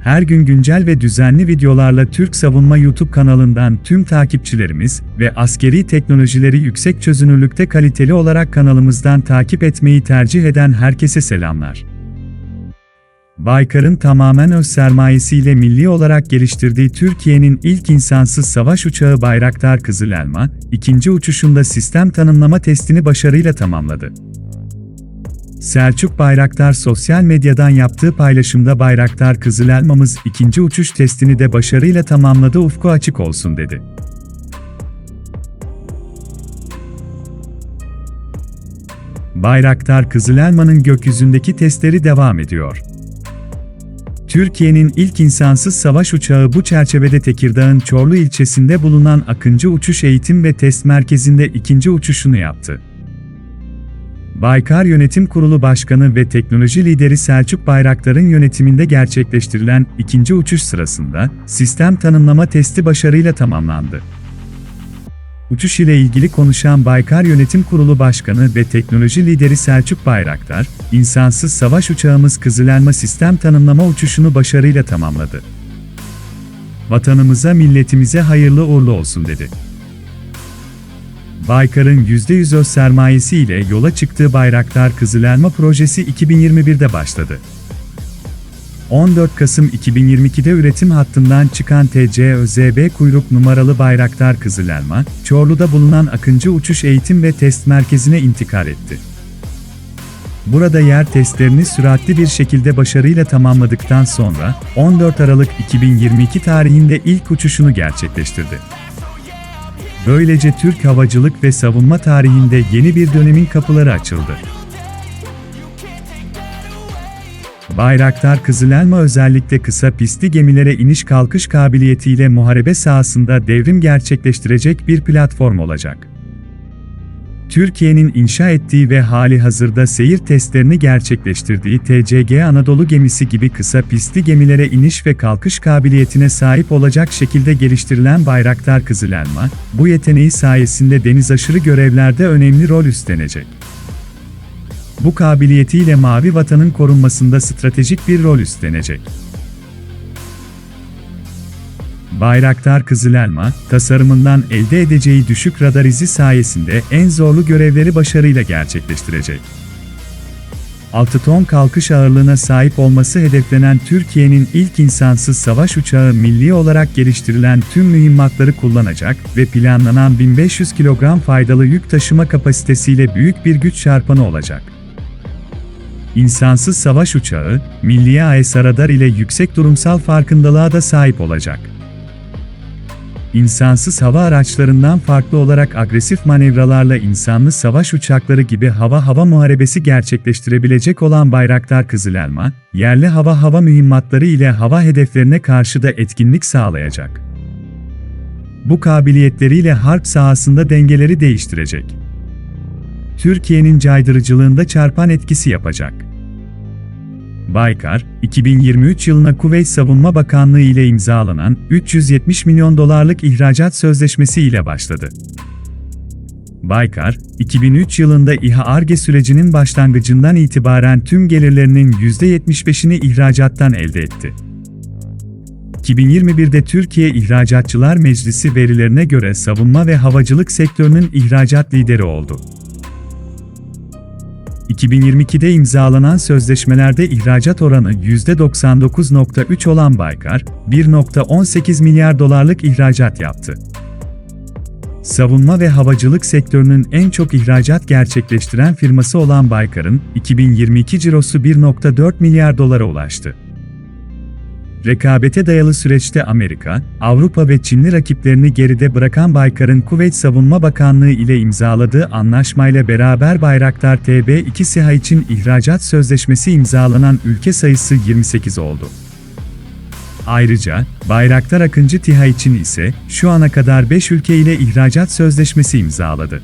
Her gün güncel ve düzenli videolarla Türk Savunma YouTube kanalından tüm takipçilerimiz ve askeri teknolojileri yüksek çözünürlükte kaliteli olarak kanalımızdan takip etmeyi tercih eden herkese selamlar. Baykar'ın tamamen öz sermayesiyle milli olarak geliştirdiği Türkiye'nin ilk insansız savaş uçağı Bayraktar Kızıl Elma, ikinci uçuşunda sistem tanımlama testini başarıyla tamamladı. Selçuk Bayraktar sosyal medyadan yaptığı paylaşımda Bayraktar Kızıl Elmamız ikinci uçuş testini de başarıyla tamamladı ufku açık olsun dedi. Bayraktar Kızıl Elma'nın gökyüzündeki testleri devam ediyor. Türkiye'nin ilk insansız savaş uçağı bu çerçevede Tekirdağ'ın Çorlu ilçesinde bulunan Akıncı Uçuş Eğitim ve Test Merkezi'nde ikinci uçuşunu yaptı. Baykar Yönetim Kurulu Başkanı ve teknoloji lideri Selçuk Bayraktar'ın yönetiminde gerçekleştirilen ikinci uçuş sırasında sistem tanımlama testi başarıyla tamamlandı. Uçuş ile ilgili konuşan Baykar Yönetim Kurulu Başkanı ve teknoloji lideri Selçuk Bayraktar, insansız savaş uçağımız Kızılelma sistem tanımlama uçuşunu başarıyla tamamladı. Vatanımıza, milletimize hayırlı uğurlu olsun dedi. Baykar'ın %100 öz sermayesi ile yola çıktığı Bayraktar Kızılelma projesi 2021'de başladı. 14 Kasım 2022'de üretim hattından çıkan TCÖZB kuyruk numaralı Bayraktar Kızılelma, Çorlu'da bulunan Akıncı Uçuş Eğitim ve Test Merkezi'ne intikal etti. Burada yer testlerini süratli bir şekilde başarıyla tamamladıktan sonra 14 Aralık 2022 tarihinde ilk uçuşunu gerçekleştirdi. Böylece Türk havacılık ve savunma tarihinde yeni bir dönemin kapıları açıldı. Bayraktar Kızılelma özellikle kısa pistli gemilere iniş kalkış kabiliyetiyle muharebe sahasında devrim gerçekleştirecek bir platform olacak. Türkiye'nin inşa ettiği ve hali hazırda seyir testlerini gerçekleştirdiği TCG Anadolu gemisi gibi kısa pistli gemilere iniş ve kalkış kabiliyetine sahip olacak şekilde geliştirilen Bayraktar Kızılelma, bu yeteneği sayesinde deniz aşırı görevlerde önemli rol üstlenecek. Bu kabiliyetiyle Mavi Vatan'ın korunmasında stratejik bir rol üstlenecek. Bayraktar Kızılelma, tasarımından elde edeceği düşük radar izi sayesinde en zorlu görevleri başarıyla gerçekleştirecek. 6 ton kalkış ağırlığına sahip olması hedeflenen Türkiye'nin ilk insansız savaş uçağı milli olarak geliştirilen tüm mühimmatları kullanacak ve planlanan 1500 kilogram faydalı yük taşıma kapasitesiyle büyük bir güç çarpanı olacak. İnsansız savaş uçağı, Milli AES radar ile yüksek durumsal farkındalığa da sahip olacak. İnsansız hava araçlarından farklı olarak agresif manevralarla insanlı savaş uçakları gibi hava-hava muharebesi gerçekleştirebilecek olan Bayraktar Kızılelma, yerli hava-hava mühimmatları ile hava hedeflerine karşı da etkinlik sağlayacak. Bu kabiliyetleriyle harp sahasında dengeleri değiştirecek. Türkiye'nin caydırıcılığında çarpan etkisi yapacak. Baykar, 2023 yılına Kuveyt Savunma Bakanlığı ile imzalanan 370 milyon dolarlık ihracat sözleşmesi ile başladı. Baykar, 2003 yılında İHA-ARGE sürecinin başlangıcından itibaren tüm gelirlerinin %75'ini ihracattan elde etti. 2021'de Türkiye İhracatçılar Meclisi verilerine göre savunma ve havacılık sektörünün ihracat lideri oldu. 2022'de imzalanan sözleşmelerde ihracat oranı %99.3 olan Baykar, 1.18 milyar dolarlık ihracat yaptı. Savunma ve havacılık sektörünün en çok ihracat gerçekleştiren firması olan Baykar'ın 2022 cirosu 1.4 milyar dolara ulaştı. Rekabete dayalı süreçte Amerika, Avrupa ve Çinli rakiplerini geride bırakan Baykar'ın Kuveyt Savunma Bakanlığı ile imzaladığı anlaşmayla beraber Bayraktar TB2 SİHA için ihracat sözleşmesi imzalanan ülke sayısı 28 oldu. Ayrıca, Bayraktar Akıncı TİHA için ise şu ana kadar 5 ülke ile ihracat sözleşmesi imzaladı.